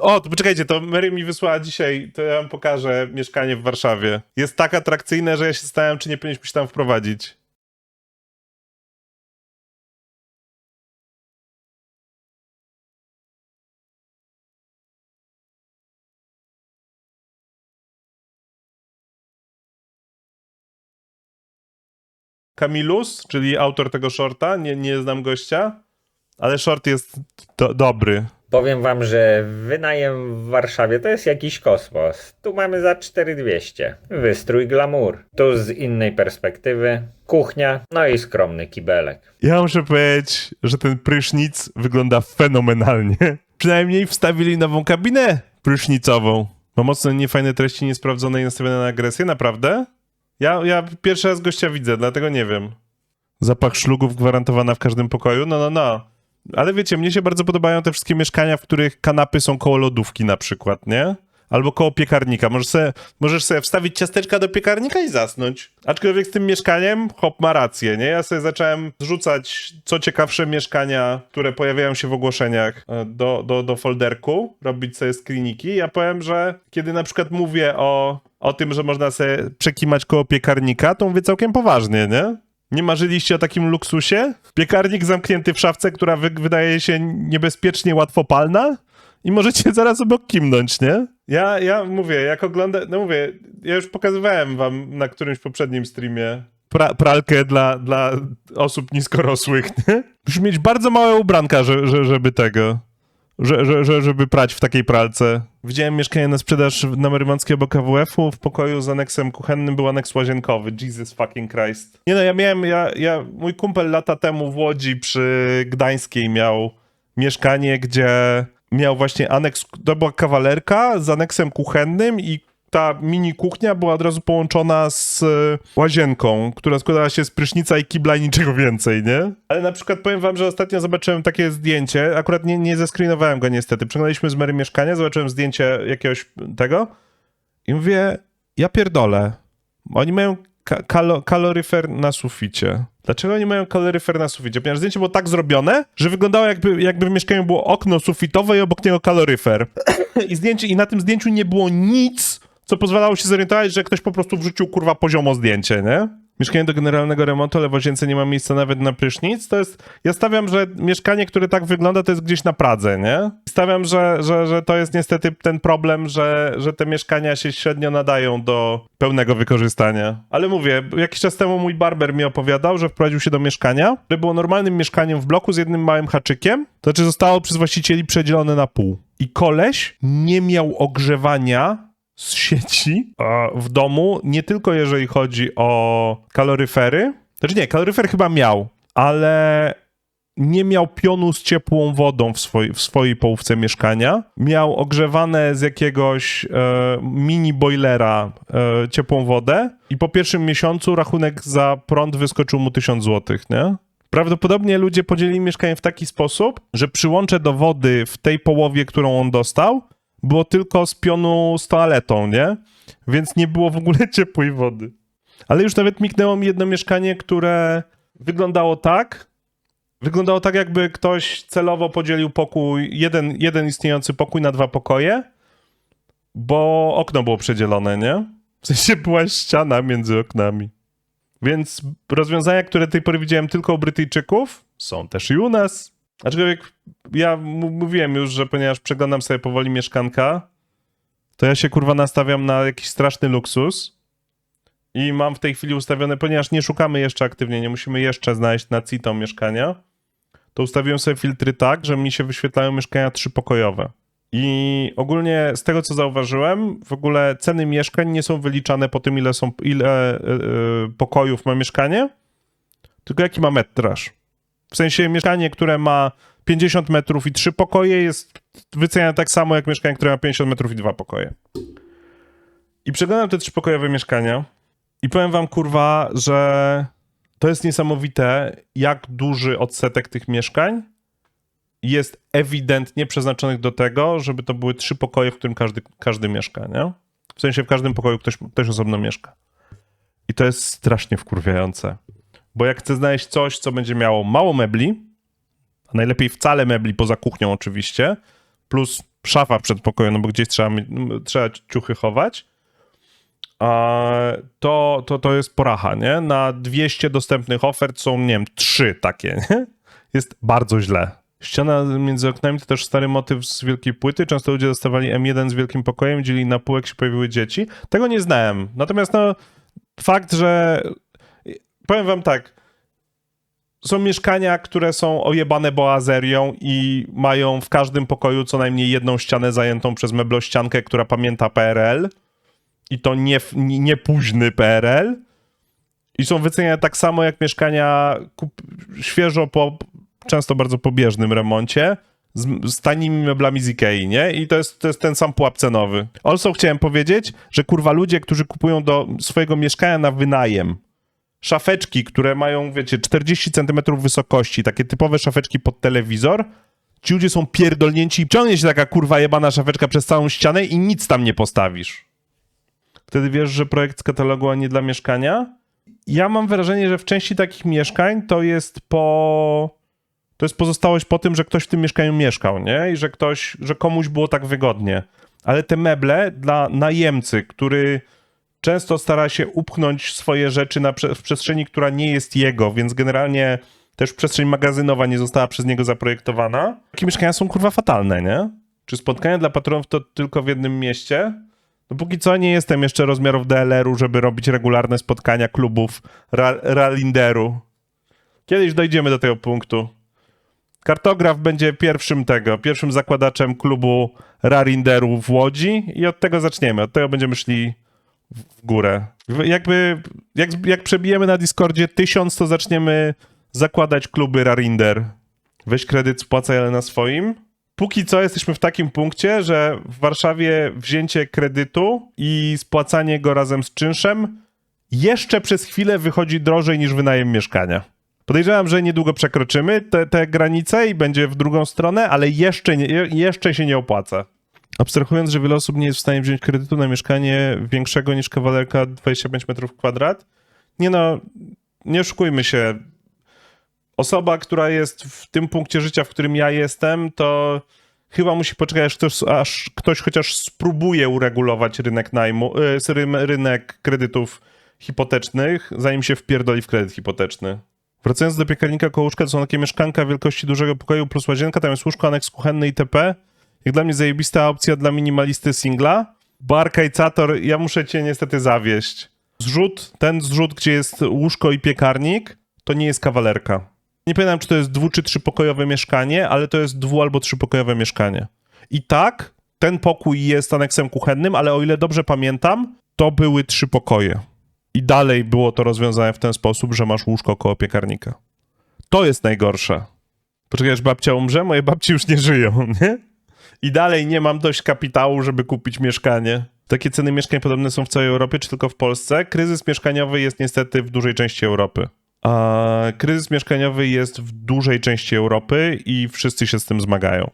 O, to poczekajcie, to Mary mi wysłała dzisiaj, to ja wam pokażę mieszkanie w Warszawie. Jest tak atrakcyjne, że ja się zastanawiam, czy nie powinniśmy się tam wprowadzić. Kamilus, czyli autor tego shorta, nie, nie znam gościa, ale short jest do, dobry. Powiem wam, że wynajem w Warszawie to jest jakiś kosmos. Tu mamy za 4200. Wystrój glamour. Tu z innej perspektywy kuchnia, no i skromny kibelek. Ja muszę powiedzieć, że ten prysznic wygląda fenomenalnie. Przynajmniej wstawili nową kabinę prysznicową. Ma mocno niefajne treści niesprawdzone i nastawione na agresję, naprawdę? Ja, ja pierwszy raz gościa widzę, dlatego nie wiem. Zapach szlugów gwarantowana w każdym pokoju? No, no, no. Ale wiecie, mnie się bardzo podobają te wszystkie mieszkania, w których kanapy są koło lodówki na przykład, nie? Albo koło piekarnika. Możesz sobie, możesz sobie wstawić ciasteczka do piekarnika i zasnąć. Aczkolwiek z tym mieszkaniem Hop ma rację, nie? Ja sobie zacząłem zrzucać co ciekawsze mieszkania, które pojawiają się w ogłoszeniach e, do, do, do folderku, robić sobie screeniki. Ja powiem, że kiedy na przykład mówię o, o tym, że można sobie przekimać koło piekarnika, to mówię całkiem poważnie, nie? Nie marzyliście o takim luksusie? Piekarnik zamknięty w szafce, która wy wydaje się niebezpiecznie łatwopalna? I możecie zaraz obok kimnąć, nie? Ja, ja mówię, jak oglądam, no mówię, ja już pokazywałem wam na którymś poprzednim streamie pra pralkę dla, dla osób niskorosłych, nie? Musisz mieć bardzo małe ubranka, że, że, żeby tego, że, że, że, żeby prać w takiej pralce. Widziałem mieszkanie na sprzedaż na Merymackiej obok AWF-u. W pokoju z aneksem kuchennym był aneks łazienkowy. Jesus fucking Christ. Nie no, ja miałem, ja, ja, mój kumpel lata temu w Łodzi przy Gdańskiej miał mieszkanie, gdzie miał właśnie aneks, to była kawalerka z aneksem kuchennym i ta mini kuchnia była od razu połączona z e, łazienką, która składała się z prysznica i kibla i niczego więcej, nie? Ale na przykład powiem wam, że ostatnio zobaczyłem takie zdjęcie, akurat nie, nie zescreenowałem go niestety, przeglądaliśmy z Mary mieszkania, zobaczyłem zdjęcie jakiegoś tego i mówię, ja pierdolę, oni mają ka- kalo- kaloryfer na suficie. Dlaczego oni mają kaloryfer na suficie? Ponieważ zdjęcie było tak zrobione, że wyglądało jakby, jakby w mieszkaniu było okno sufitowe i obok niego kaloryfer. I zdjęcie, i na tym zdjęciu nie było nic, co pozwalało się zorientować, że ktoś po prostu wrzucił kurwa poziomo zdjęcie, nie? Mieszkanie do generalnego remontu, ale w łazience nie ma miejsca nawet na prysznic. To jest. Ja stawiam, że mieszkanie, które tak wygląda, to jest gdzieś na Pradze, nie? Stawiam, że, że, że to jest niestety ten problem, że, że te mieszkania się średnio nadają do pełnego wykorzystania. Ale mówię, jakiś czas temu mój barber mi opowiadał, że wprowadził się do mieszkania, które było normalnym mieszkaniem w bloku z jednym małym haczykiem. To znaczy zostało przez właścicieli przedzielone na pół. I koleś nie miał ogrzewania z sieci w domu, nie tylko jeżeli chodzi o kaloryfery. Znaczy nie, kaloryfer chyba miał, ale nie miał pionu z ciepłą wodą w, swoi, w swojej połówce mieszkania. Miał ogrzewane z jakiegoś e, mini boilera e, ciepłą wodę i po pierwszym miesiącu rachunek za prąd wyskoczył mu 1000 zł, nie? Prawdopodobnie ludzie podzielili mieszkanie w taki sposób, że przyłącze do wody w tej połowie, którą on dostał, było tylko z pionu z toaletą, nie? Więc nie było w ogóle ciepłej wody. Ale już nawet miknęło mi jedno mieszkanie, które wyglądało tak. Wyglądało tak, jakby ktoś celowo podzielił pokój, jeden, jeden istniejący pokój na dwa pokoje, bo okno było przedzielone, nie? W sensie była ściana między oknami. Więc rozwiązania, które do tej pory widziałem tylko u Brytyjczyków, są też i u nas. Aczkolwiek ja mówiłem już, że ponieważ przeglądam sobie powoli mieszkanka, to ja się kurwa nastawiam na jakiś straszny luksus. I mam w tej chwili ustawione, ponieważ nie szukamy jeszcze aktywnie, nie musimy jeszcze znaleźć na CITO mieszkania, to ustawiłem sobie filtry tak, że mi się wyświetlają mieszkania trzypokojowe. I ogólnie z tego co zauważyłem, w ogóle ceny mieszkań nie są wyliczane po tym, ile są ile e, pokojów ma mieszkanie, tylko jaki ma metraż. W sensie mieszkanie, które ma 50 metrów i 3 pokoje jest wyceniane tak samo jak mieszkanie, które ma 50 metrów i 2 pokoje. I przeglądam te trzypokojowe mieszkania i powiem wam kurwa, że to jest niesamowite, jak duży odsetek tych mieszkań jest ewidentnie przeznaczonych do tego, żeby to były trzy pokoje, w którym każdy, każdy mieszka, nie? W sensie w każdym pokoju ktoś, ktoś osobno mieszka. I to jest strasznie wkurwiające. Bo jak chcę znaleźć coś, co będzie miało mało mebli, a najlepiej wcale mebli poza kuchnią oczywiście, plus szafa w przedpokoju, no bo gdzieś trzeba, m, trzeba ciuchy chować, to, to, to jest poracha, nie? Na 200 dostępnych ofert są, nie wiem, trzy takie, nie? Jest bardzo źle. Ściana między oknami to też stary motyw z wielkiej płyty. Często ludzie dostawali M1 z wielkim pokojem, dzielili na pół, jak się pojawiły dzieci. Tego nie znałem. Natomiast no, fakt, że powiem wam tak, są mieszkania, które są ojebane boazerią i mają w każdym pokoju co najmniej jedną ścianę zajętą przez meblościankę, która pamięta PRL i to nie, nie, późny PRL i są wyceniane tak samo jak mieszkania świeżo po często bardzo pobieżnym remoncie z, z tanimi meblami z Ikei, nie? I to jest, to jest ten sam pułap cenowy. Also chciałem powiedzieć, że kurwa ludzie, którzy kupują do swojego mieszkania na wynajem szafeczki, które mają, wiecie, 40 cm wysokości, takie typowe szafeczki pod telewizor, ci ludzie są pierdolnięci i ciągnie się taka kurwa jebana szafeczka przez całą ścianę i nic tam nie postawisz. Wtedy wiesz, że projekt z katalogu, a nie dla mieszkania? Ja mam wrażenie, że w części takich mieszkań to jest po... To jest pozostałość po tym, że ktoś w tym mieszkaniu mieszkał, nie? I że ktoś, że komuś było tak wygodnie. Ale te meble dla najemcy, który często stara się upchnąć swoje rzeczy na w przestrzeni, która nie jest jego, więc generalnie też przestrzeń magazynowa nie została przez niego zaprojektowana. Takie mieszkania są kurwa fatalne, nie? Czy spotkania dla patronów to tylko w jednym mieście? No póki co nie jestem jeszcze rozmiarów DLR-u, żeby robić regularne spotkania klubów ra- Ralinderu. Kiedyś dojdziemy do tego punktu. Kartograf będzie pierwszym tego, pierwszym zakładaczem klubu Rarinderu w Łodzi i od tego zaczniemy. Od tego będziemy szli w górę. Jakby, jak, jak przebijemy na Discordzie tysiąc, to zaczniemy zakładać kluby Rarinder. Weź kredyt, spłacaj, ale na swoim. Póki co jesteśmy w takim punkcie, że w Warszawie wzięcie kredytu i spłacanie go razem z czynszem jeszcze przez chwilę wychodzi drożej niż wynajem mieszkania. Podejrzewam, że niedługo przekroczymy te, te granice i będzie w drugą stronę, ale jeszcze, nie, je- jeszcze się nie opłaca. Abstrahując, że wiele osób nie jest w stanie wziąć kredytu na mieszkanie większego niż kawalerka 25 metrów kwadrat, nie no, nie oszukujmy się. Osoba, która jest w tym punkcie życia, w którym ja jestem, to chyba musi poczekać, aż ktoś, aż ktoś chociaż spróbuje uregulować rynek najmu, y, rynek kredytów hipotecznych, zanim się wpierdoli w kredyt hipoteczny. Wracając do piekarnika koło łóżka, to są takie mieszkanka wielkości dużego pokoju plus łazienka, tam jest łóżko, aneks kuchenny itp. Jak dla mnie zajebista opcja dla minimalisty singla. Barkajcator, ja muszę cię niestety zawieść. Zrzut, ten zrzut, gdzie jest łóżko i piekarnik, to nie jest kawalerka. Nie pamiętam, czy to jest dwu czy trzypokojowe mieszkanie, ale to jest dwu albo trzypokojowe mieszkanie. I tak, ten pokój jest aneksem kuchennym, ale o ile dobrze pamiętam, to były trzy pokoje. I dalej było to rozwiązane w ten sposób, że masz łóżko koło piekarnika. To jest najgorsze. Poczekaj, aż babcia umrze? Moje babci już nie żyją, nie? I dalej nie mam dość kapitału, żeby kupić mieszkanie. Takie ceny mieszkań podobne są w całej Europie, czy tylko w Polsce? Kryzys mieszkaniowy jest niestety w dużej części Europy. A kryzys mieszkaniowy jest w dużej części Europy i wszyscy się z tym zmagają.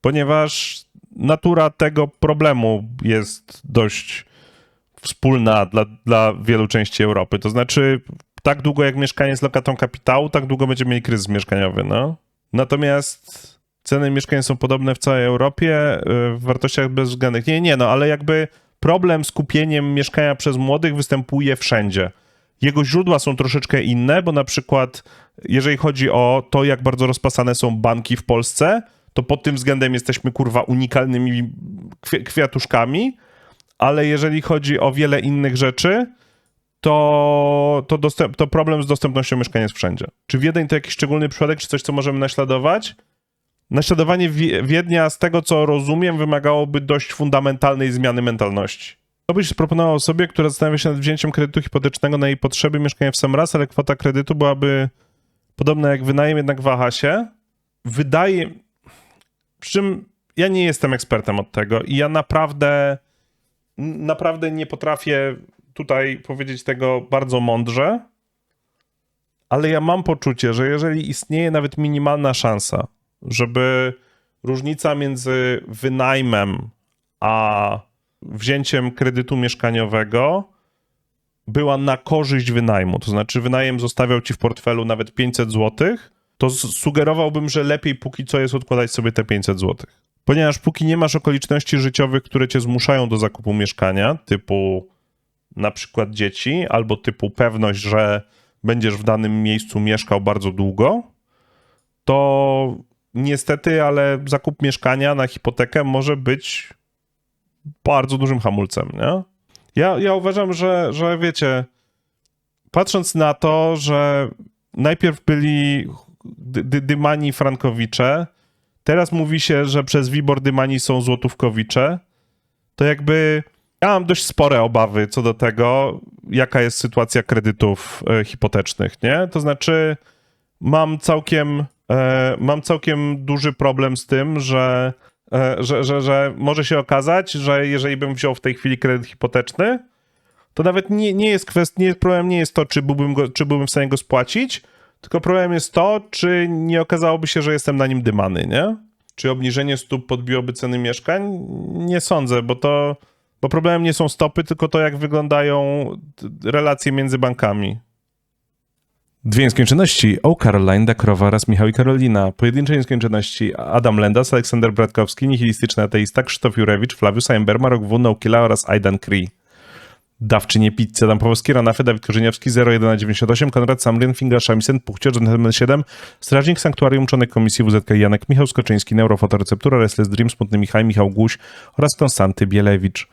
Ponieważ natura tego problemu jest dość wspólna dla, dla wielu części Europy. To znaczy, tak długo jak mieszkanie jest lokatą kapitału, tak długo będziemy mieli kryzys mieszkaniowy, no. Natomiast ceny mieszkań są podobne w całej Europie y, w wartościach bezwzględnych. Nie, nie, no, ale jakby problem z kupieniem mieszkania przez młodych występuje wszędzie. Jego źródła są troszeczkę inne, bo na przykład jeżeli chodzi o to, jak bardzo rozpasane są banki w Polsce, to pod tym względem jesteśmy kurwa unikalnymi kwi- kwiatuszkami, ale jeżeli chodzi o wiele innych rzeczy, to, to, dostęp, to problem z dostępnością mieszkania jest wszędzie. Czy Wiedeń to jakiś szczególny przypadek, czy coś, co możemy naśladować? Naśladowanie Wie- Wiednia, z tego co rozumiem, wymagałoby dość fundamentalnej zmiany mentalności. Co byś proponował osobie, która zastanawia się nad wzięciem kredytu hipotecznego na jej potrzeby mieszkania w sam raz, ale kwota kredytu byłaby podobna jak wynajem, jednak waha się? Wydaje... Przy czym ja nie jestem ekspertem od tego i ja naprawdę naprawdę nie potrafię tutaj powiedzieć tego bardzo mądrze, ale ja mam poczucie, że jeżeli istnieje nawet minimalna szansa, żeby różnica między wynajmem a wzięciem kredytu mieszkaniowego była na korzyść wynajmu, to znaczy wynajem zostawiał ci w portfelu nawet 500 zł, to sugerowałbym, że lepiej póki co jest odkładać sobie te 500 zł. Ponieważ póki nie masz okoliczności życiowych, które cię zmuszają do zakupu mieszkania, typu na przykład dzieci, albo typu pewność, że będziesz w danym miejscu mieszkał bardzo długo, to niestety, ale zakup mieszkania na hipotekę może być bardzo dużym hamulcem, nie? Ja, ja uważam, że, że wiecie, patrząc na to, że najpierw byli dy, dy, Dymani Frankowicze, teraz mówi się, że przez Wibor Dymani są Złotówkowicze, to jakby ja mam dość spore obawy co do tego, jaka jest sytuacja kredytów e, hipotecznych, nie? To znaczy mam całkiem, mam całkiem duży problem z tym, że, e, że, że, że może się okazać, że jeżeli bym wziął w tej chwili kredyt hipoteczny, to nawet nie, nie jest kwestia, nie, problem nie jest to, czy byłbym, go, czy byłbym w stanie go spłacić, tylko problem jest to, czy nie okazałoby się, że jestem na nim dymany, nie? Czy obniżenie stóp podbiłoby ceny mieszkań? Nie sądzę, bo to, bo problemem nie są stopy, tylko to, jak wyglądają relacje między bankami. Dwie nieskończoności. O Caroline, Dakrowa oraz Michał i Karolina. Pojedyncze nieskończoności. Adam Lendas, Aleksander Bratkowski, Nihilistyczny Ateista, Krzysztof Jurewicz, Flawius Aimber, Marok W, Naukila oraz Aidan Cree. Dawczynie Pizzy, Adam Pawłowski, Ranafy, Dawid Korzeniowski, 0198, Konrad Samryn, Finga Szamisen, Puchcior, Gentleman 7, Strażnik Sanktuarium, członek Komisji WZK Janek, Michał Skoczyński, Neurofotoreceptura, Restless Dream, Smutny Michał, Michał Guś oraz Konstanty Bielewicz.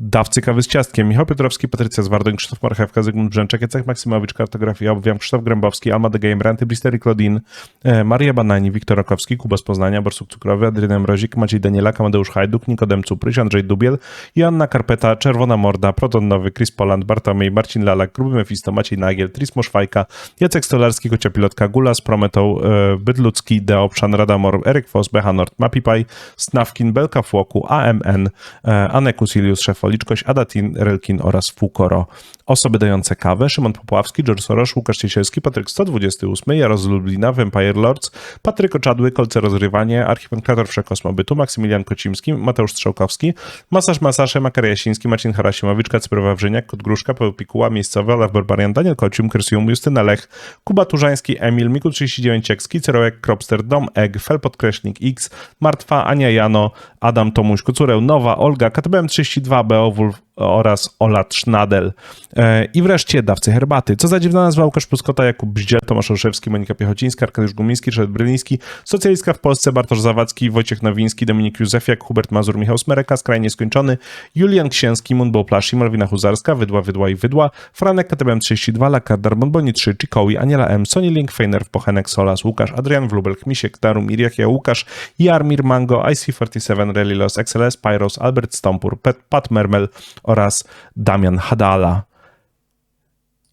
Dawcy kawy z ciastkiem. Michał Piotrowski, Patrycja Zwardoń, Krzysztof Marchewka, Zygmunt Brzęczek, Jacek Maksymowicz, Kartografia, Obwiam, Krzysztof Grębowski, Alma de Game, Ranty, Blistery Claudine, e, Maria Banani, Wiktor Rakowski, Kuba z Poznania, Borsuk Cukrowy, Adrian Mrozik, Maciej Danielak, Amadeusz Hajduk, Nikodem Cupryś, Andrzej Dubiel, Joanna Karpeta, Czerwona Morda, Proton Nowy, Chris Poland, Bartłomiej, Marcin Lalak, Gruby Mefisto, Maciej Nagiel, Trismo Szwajka, Jacek Stolarski, Kocia Pilotka, Gulas, Prometą, e, Bydlucki, Deopszan, Radamor, Eryk Foss, Bechanort, Mapipaj, Snawkin, Belka Fłoku, AMN, e, Anekus Ilius, Szefoliczkoś, Adatin, Relkin oraz Fukoro. Osoby dające kawę, Szymon Popławski, George Soros, Łukasz Ciesielski, Patryk 128, Jaroz z Lublina, Vampire Lords, Patryk Oczadły, Kolce Rozrywanie, Archipentrator Wszechkosmobytu, Maksymilian Kocimski, Mateusz Strzałkowski, Masaż Masasze, Makar Jasiński, Marcin Harasimowicz, Kacper Wawrzyniak, Kot Gruszka, Paweł Pikuła, Miejscowy, Olaf Barbarian, Daniel Kocium, Krysium, Justyna Lech, Kuba Turzański, Emil, Miku 39 Ciekski, Cerołek, Kropster, Dom, Egg, Fel Podkreśnik X, Martwa, Ania Jano, Adam Tomuś, Kucureł, Nowa, Olga, KTBM 32, elful oraz Ola Trznadel. E, I wreszcie dawcy herbaty. Co za dziwna nazwa Łukasz Puskota, Jakub Bździel, Tomasz Olszewski, Monika Piechocińska, Arkadiusz Gumiński, Ryszard Bryliński, Socjalistka w Polsce, Bartosz Zawadzki, Wojciech Nowiński, Dominik Józefiak, Hubert Mazur, Michał Smereka, Skrajnie Skończony, Julian Księski, Munbo Plashi, Malwina Huzarska, Wydła, Wydła i Wydła, Franek, KTBM 32, Lakardar, Bonboni 3, Chikowi, Aniela M, Sony Link, Feiner, Pochenek, Solas, Łukasz, Adrian Wlubel, Misiek, Darum, Iriachia, Łukasz, Jarmir, Mango, IC47, Relilos, XLS, Pyros, Albert Stompur, Pet, Pat Mermel oraz Damian Hadala.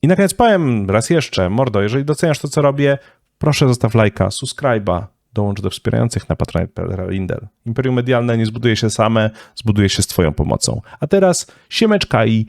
I na koniec powiem raz jeszcze, mordo, jeżeli doceniasz to, co robię, proszę zostaw lajka, subskryba, dołącz do wspierających na Patronite.pl Lindel. Imperium Medialne nie zbuduje się same, zbuduje się z twoją pomocą. A teraz siemeczka i